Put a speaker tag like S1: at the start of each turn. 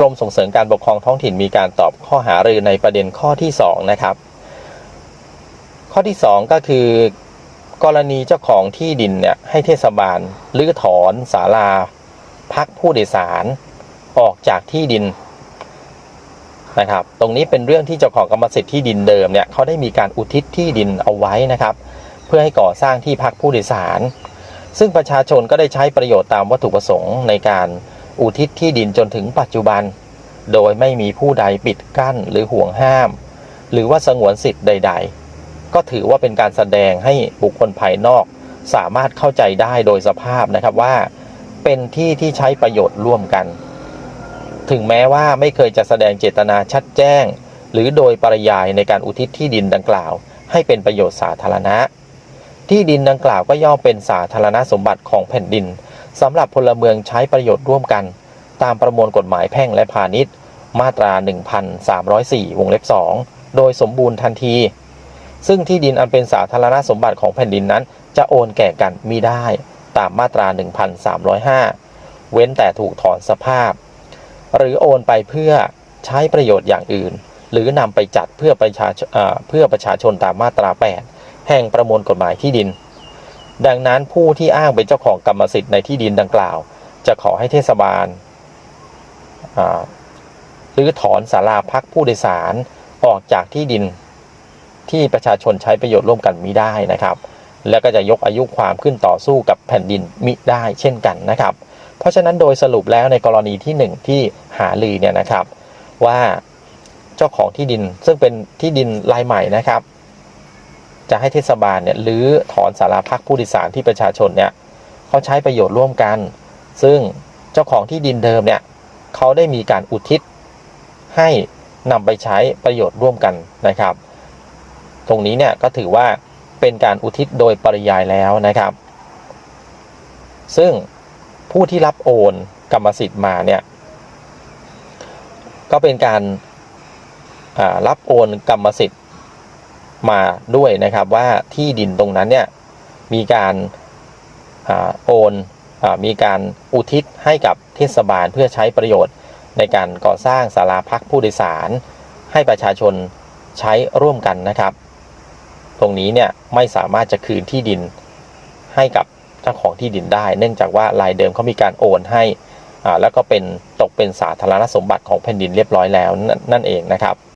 S1: กรมส่งเสริมการปกครองท้องถิ่นมีการตอบข้อหารือในประเด็นข้อที่สองนะครับ ข้อที่สองก็คือกรณีเจ้าของที่ดินเนี่ยให้เทศบาลรื้อถอนศาลา พักผู้โดยสารออกจากที่ดินนะครับ ตรงนี้เป็นเรื่องที่เจ้าของกรรมสิทธิ์ที่ดินเดิมเนี่ยเขาได้มีการอุทิศที่ดินเอาไว้นะครับ เพื่อให้ก่อสร้างที่พักผู้โดยสาร ซึ่งประชาชนก็ได้ใช้ประโยชน์ตามวัตถุประสงค์ในการ อุทิศที่ดินจนถึงปัจจุบัน โดยไม่มีผู้ใดปิดกั้นหรือห่วงห้าม หรือว่าสงวนสิทธิ์ใด ๆ ก็ถือว่าเป็นการแสดงให้บุคคลภายนอก สามารถเข้าใจได้โดยสภาพนะครับว่า เป็นที่ที่ใช้ประโยชน์ร่วมกัน ถึงแม้ว่าไม่เคยจะแสดงเจตนาชัดแจ้ง หรือโดยปริยายในการอุทิศที่ดินดังกล่าว ให้เป็นประโยชน์สาธารณะ ที่ดินดังกล่าวก็ย่อมเป็นสาธารณสมบัติของแผ่นดิน สำหรับพลเมืองใช้ประโยชน์ร่วมกัน ตามประมวลกฎหมายแพ่งและพาณิชย์ มาตรา 1304 วงเล็บ 2 โดยสมบูรณ์ทันที ซึ่งที่ดินอันเป็นสาธารณสมบัติของแผ่นดินนั้น จะโอนแก่กันมิได้ตามมาตรา 1305 เว้นแต่ถูกถอนสภาพ หรือโอนไปเพื่อใช้ประโยชน์อย่างอื่น หรือนำไปจัดเพื่อประชาชเอ่อเพื่อประชาชนตามมาตรา 8 แห่งประมวลกฎหมายที่ดิน ดังนั้นผู้ที่อ้างเป็นเจ้าของกรรมสิทธิ์ในที่ดินดังกล่าว จะขอให้เทศบาลหรือถอนศาลาพักผู้โดยสารออกจากที่ดินที่ประชาชนใช้ประโยชน์ร่วมกันมิได้นะครับ แล้วก็จะยกอายุความขึ้นต่อสู้กับแผ่นดินมิได้เช่นกันนะครับ เพราะฉะนั้นโดยสรุปแล้วในกรณีที่หนึ่งที่หาลือเนี่ยนะครับว่าเจ้าของที่ดินซึ่งเป็นที่ดินรายใหม่นะครับ จะให้เทศบาลเนี่ยหรือถอนสาราพักผู้โดยสารที่ประชาชนเนี่ยเขาใช้ประโยชน์ร่วมกัน ซึ่งเจ้าของที่ดินเดิมเนี่ยเขาได้มีการอุทิศให้นำไปใช้ประโยชน์ร่วมกันนะครับ ตรงนี้เนี่ยก็ถือว่าเป็นการอุทิศโดยปริยายแล้วนะครับ ซึ่งผู้ที่รับโอนกรรมสิทธิ์มาเนี่ยก็เป็นการารับโอนกรรมสิทธิ์ มาด้วยนะครับว่าที่ดินตรงนั้นเนี่ยมีการอาโอนอมีการอุทิศให้กับเทศบาลเพื่อใช้ประโยชน์ในการก่อสร้างศาลาพักผู้โดยสาร ให้ประชาชนใช้ร่วมกันนะครับ ตรงนี้เนี่ยไม่สามารถจะคืนที่ดินให้กับเจ้าของที่ดินได้ เนื่องจากว่ารายเดิมเขามีการโอนให้อ่าแล้วก็เป็นตกเป็นสาธารณสมบัติของแผ่นดินเรียบร้อยแล้วนนั่นเองนะครับ